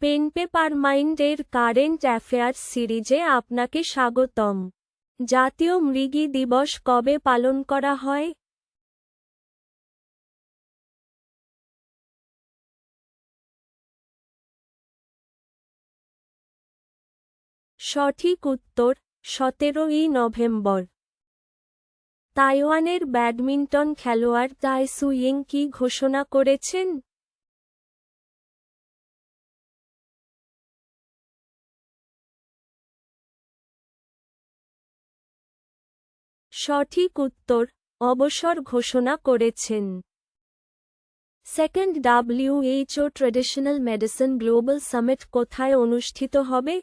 Pen paper মাইন্ডের current affairs সিরিজে আপনাকে স্বাগতম। জাতীয় মৃগী দিবস কবে পালন করা হয়? সঠিক উত্তর, সতেরোই নভেম্বর। তাইওয়ানের ব্যাডমিন্টন খেলোয়াড় তাই সুইং কি ঘোষণা করেছেন? সঠিক উত্তর, অবসর ঘোষণা করেছেন। Second WHO traditional medicine global summit কোথায় অনুষ্ঠিত হবে?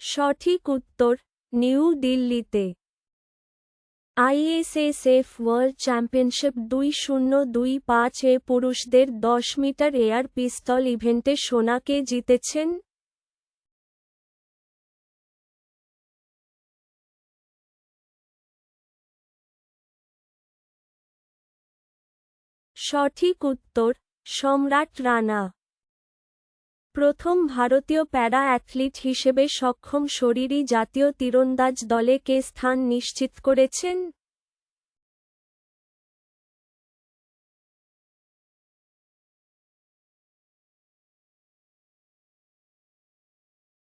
সঠিক উত্তর, নিউ দিল্লিতে। আইএসএসএফ ওয়ার্ল্ড চ্যাম্পিয়নশিপ দুই শূন্য দুই পাঁচ এ পুরুষদের দশ মিটার এয়ার পিস্তল ইভেন্টে সোনাকে জিতেছেন। সঠিক উত্তর, সম্রাট রানা। প্রথম ভারতীয় প্যারা অ্যাথলিট হিসেবে সক্ষম শরীরী জাতীয় তীরন্দাজ দলে কে স্থান নিশ্চিত করেছেন?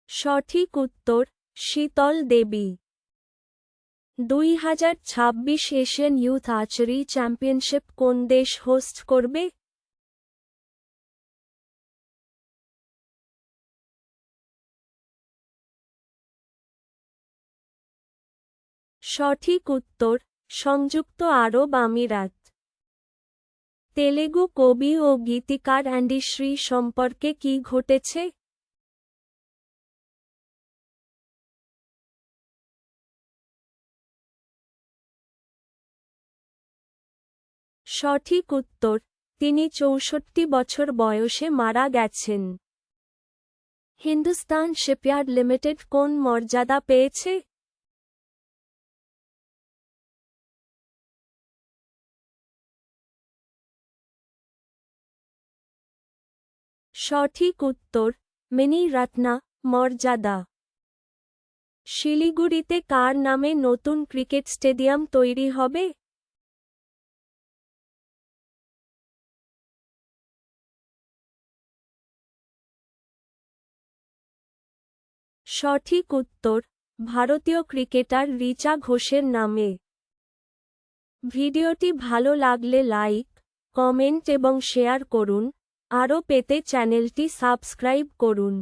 সঠিক উত্তর, শীতল দেবী। দুই হাজার ছাব্বিশ এশিয়ান ইউথ আর্চারি চ্যাম্পিয়নশিপ কোন দেশ হোস্ট করবে? সঠিক উত্তর, সংযুক্ত আরব আমিরাত। তেলেগু কবি ও গীতিকার অ্যান্ডি শ্রী সম্পর্কে কি ঘটেছে? সঠিক উত্তর, তিনি চৌষট্টি বছর বয়সে মারা গেছেন। হিন্দুস্তান শিপইয়ার্ড লিমিটেড কোন মর্যাদা পেয়েছে? সঠিক উত্তর মিনি রত্না মর্যাদা। শিলিগুড়িতে কার নামে নতুন ক্রিকেট স্টেডিয়াম তৈরি হবে? সঠিক উত্তর, ভারতীয় ক্রিকেটার রিচা ঘোষের নামে। ভিডিওটি ভালো লাগলে লাইক, কমেন্ট এবং শেয়ার করুন। আরও পেতে চ্যানেলটি সাবস্ক্রাইব করুন।